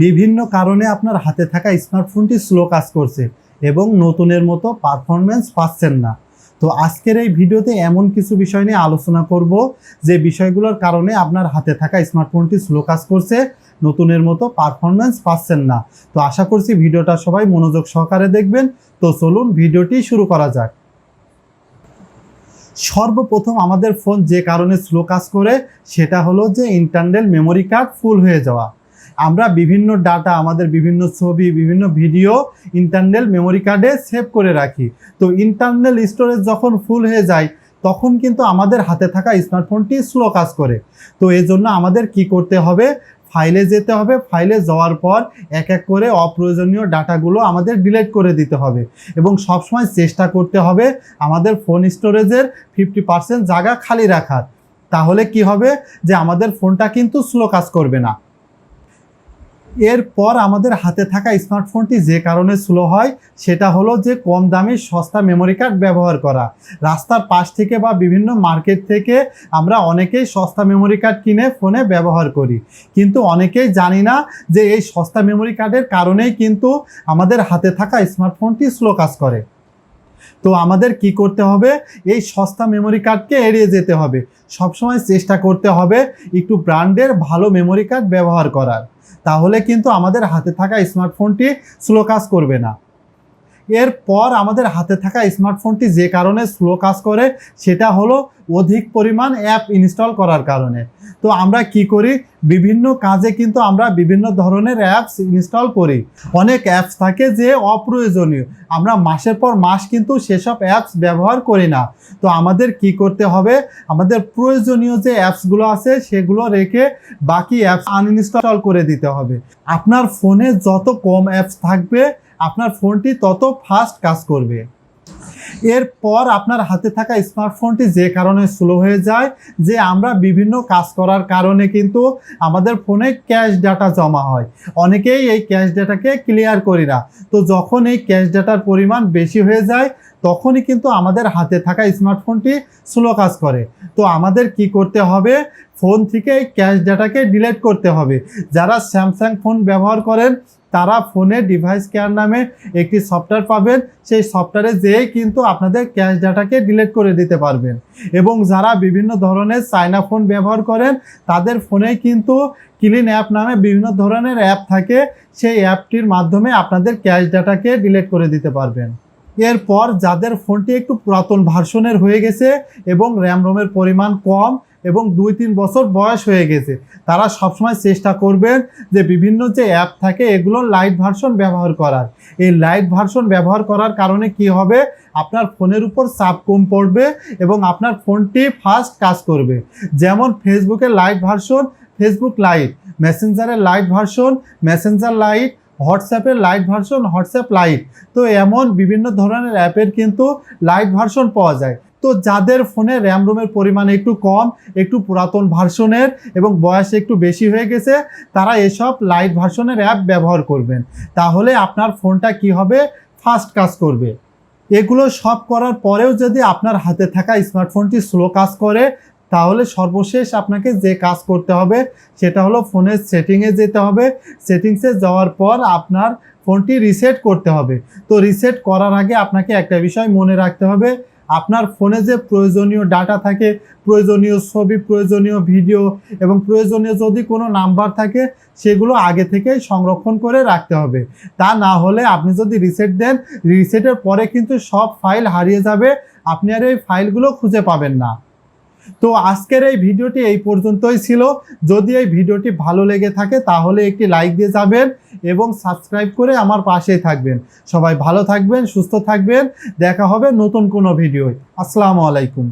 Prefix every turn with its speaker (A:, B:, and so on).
A: বিভিন্ন কারণে আপনার হাতে থাকা স্মার্টফোনটি স্লো কাজ করছে এবং নতুনের মতো পারফরমেন্স পাচ্ছেন না। তো আজকের এই ভিডিওতে এমন কিছু বিষয় নিয়ে আলোচনা করব যে বিষয়গুলোর কারণে আপনার হাতে থাকা স্মার্টফোনটি স্লো কাজ করছে, নতুনের মতো পারফরমেন্স পাচ্ছেন না। তো আশা করছি ভিডিওটা সবাই মনোযোগ সহকারে দেখবেন। তো চলুন ভিডিওটি শুরু করা যাক। সর্বপ্রথম আমাদের ফোন যে কারণে স্লো কাজ করে, সেটা হলো যে ইন্টারনাল মেমোরি কার্ড ফুল হয়ে যাওয়া। আমরা বিভিন্ন ডাটা আমাদের বিভিন্ন ছবি, বিভিন্ন ভিডিও ইন্টারনাল মেমোরি কার্ডে সেভ করে রাখি। তো ইন্টারনাল স্টোরেজ যখন ফুল হয়ে যায়, তখন কিন্তু আমাদের হাতে থাকা স্মার্টফোনটি স্লো কাজ করে। তো এই জন্য আমাদের কি করতে হবে? ফাইলে যেতে হবে। ফাইলে যাওয়ার পর এক এক করে অপ্রয়োজনীয় ডাটাগুলো আমাদের ডিলিট করে দিতে হবে। এবং সবসময় চেষ্টা করতে হবে আমাদের ফোন স্টোরেজের ফিফটি পার্সেন্ট জায়গা খালি রাখার। তাহলে কি হবে? যে আমাদের ফোনটা কিন্তু স্লো কাজ করবে না। এরপর আমাদের হাতে থাকা স্মার্টফোনটি যে কারণে স্লো হয়, সেটা হলো যে কম দামি সস্তা মেমোরি কার্ড ব্যবহার করা। রাস্তার পাশ থেকে বা বিভিন্ন মার্কেট থেকে আমরা অনেকেই সস্তা মেমোরি কার্ড কিনে ফোনে ব্যবহার করি। কিন্তু অনেকেই জানি না যে এই সস্তা মেমোরি কার্ডের কারণেই কিন্তু আমাদের হাতে থাকা স্মার্টফোনটি স্লো কাজ করে। তো আমাদের কি করতে হবে? এই সস্তা মেমোরি কার্ডকে এড়িয়ে যেতে হবে। সবসময় চেষ্টা করতে হবে একটু ব্র্যান্ডের ভালো মেমোরি কার্ড ব্যবহার করার। তাহলে কিন্তু আমাদের হাতে থাকা স্মার্টফোনটি স্লো কাজ করবে না। এরপর আমাদের হাতে থাকা স্মার্টফোনটি যে কারণে স্লো কাজ করে, সেটা হলো অধিক পরিমাণ অ্যাপ ইনস্টল করার কারণে। তো আমরা কি করি? বিভিন্ন কাজে কিন্তু আমরা বিভিন্ন ধরনের অ্যাপস ইনস্টল করি। অনেক অ্যাপস থাকে যে অপ্রয়োজনীয়। আমরা মাসের পর মাস কিন্তু সেসব অ্যাপস ব্যবহার করি না। তো আমাদের কি করতে হবে? আমাদের প্রয়োজনীয় যে অ্যাপসগুলো আছে, সেগুলো রেখে বাকি অ্যাপস আনইনস্টল করে দিতে হবে। আপনার ফোনে যত কম অ্যাপস থাকবে আপনার ফোনটি তত ফাস্ট কাজ করবে। এরপর আপনার হাতে থাকা স্মার্টফোনটি যে কারণে স্লো হয়ে যায়, যে আমরা বিভিন্ন কাজ করার কারণে কিন্তু আমাদের ফোনে ক্যাশ ডাটা জমা হয়। অনেকেই এই ক্যাশ ডাটাকে ক্লিয়ার করি না। তো যখন এই ক্যাশ ডাটার পরিমাণ বেশি হয়ে যায়, তখনই কিন্তু আমাদের হাতে থাকা স্মার্টফোনটি স্লো কাজ করে। তো আমাদের কি করতে হবে? ফোন থেকে ক্যাশ ডাটাকে ডিলিট করতে হবে। যারা স্যামসাং ফোন ব্যবহার করেন তারা ফোনে ডিভাইস কেয়ার নামে একটি সফটওয়্যার পাবেন। সেই সফটওয়্যারে যেয়েই কিন্তু আপনাদের ক্যাশ ডাটাকে ডিলিট করে দিতে পারবেন। এবং যারা বিভিন্ন ধরনের চায়না ফোন ব্যবহার করেন, তাদের ফোনে কিন্তু ক্লিন অ্যাপ নামে বিভিন্ন ধরনের অ্যাপ থাকে। সেই অ্যাপটির মাধ্যমে আপনাদের ক্যাশ ডাটাকে ডিলিট করে দিতে পারবেন। এরপর যাদের ফোনটি একটু পুরাতন ভার্সনের হয়ে গেছে এবং র্যাম রোমের পরিমাণ কম এবং দুই তিন বছর বয়স হয়ে গেছে। তারা সবসময় চেষ্টা করবেন যে বিভিন্ন যে অ্যাপ থাকে, এগুলো লাইট ভার্সন ব্যবহার করার। এই লাইট ভার্সন ব্যবহার করার কারণে কি হবে? আপনার ফোনের উপর চাপ কম পড়বে এবং আপনার ফোনটি ফাস্ট কাজ করবে। যেমন ফেসবুকের লাইট ভার্সন ফেসবুক লাইট মেসেঞ্জারের লাইট ভার্সন মেসেঞ্জার লাইট হোয়াটসঅ্যাপের লাইট ভার্সন হোয়াটসঅ্যাপ লাইট তো এমন বিভিন্ন ধরনের অ্যাপের কিন্তু লাইট ভার্সন পাওয়া যায়। তো যাদের ফোনে র্যাম রোমের পরিমাণ একটু কম, একটু পুরাতন ভার্সনের এবং বয়স একটু বেশি হয়ে গেছে, তারা এসব লাইট ভার্সনের অ্যাপ ব্যবহার করবেন। তাহলে আপনার ফোনটা কি হবে? ফাস্ট কাজ করবে। এগুলো সব করার পরেও যদি আপনার হাতে থাকা স্মার্টফোনটি স্লো কাজ করে, তাহলে সর্বশেষ আপনাকে যে কাজ করতে হবে, সেটা হলো ফোনের সেটিংয়ে যেতে হবে। সেটিংসে যাওয়ার পর আপনার ফোনটি রিসেট করতে হবে। তো রিসেট করার আগে আপনাকে একটা বিষয় মনে রাখতে হবে আপনার ফোনে যে প্রয়োজনীয় ডাটা থাকে, প্রয়োজনীয় ছবি, প্রয়োজনীয় ভিডিও এবং প্রয়োজনীয় যদি কোনো নাম্বার থাকে, সেগুলো আগে থেকেই সংরক্ষণ করে রাখতে হবে। তা না হলে আপনি যদি রিসেট দেন রিসেটের পরে কিন্তু সব ফাইল হারিয়ে যাবে, আপনি আর এই ফাইলগুলো খুঁজে পাবেন না। তো আজকের এই ভিডিওটি এই পর্যন্তই ছিল। যদি এই ভিডিওটি ভালো লেগে থাকে, তাহলে একটি লাইক দিয়ে যাবেন এবং সাবস্ক্রাইব করে আমার পাশেই থাকবেন। সবাই ভালো থাকবেন, সুস্থ থাকবেন। দেখা হবে নতুন কোনো ভিডিও আসসালামু আলাইকুম।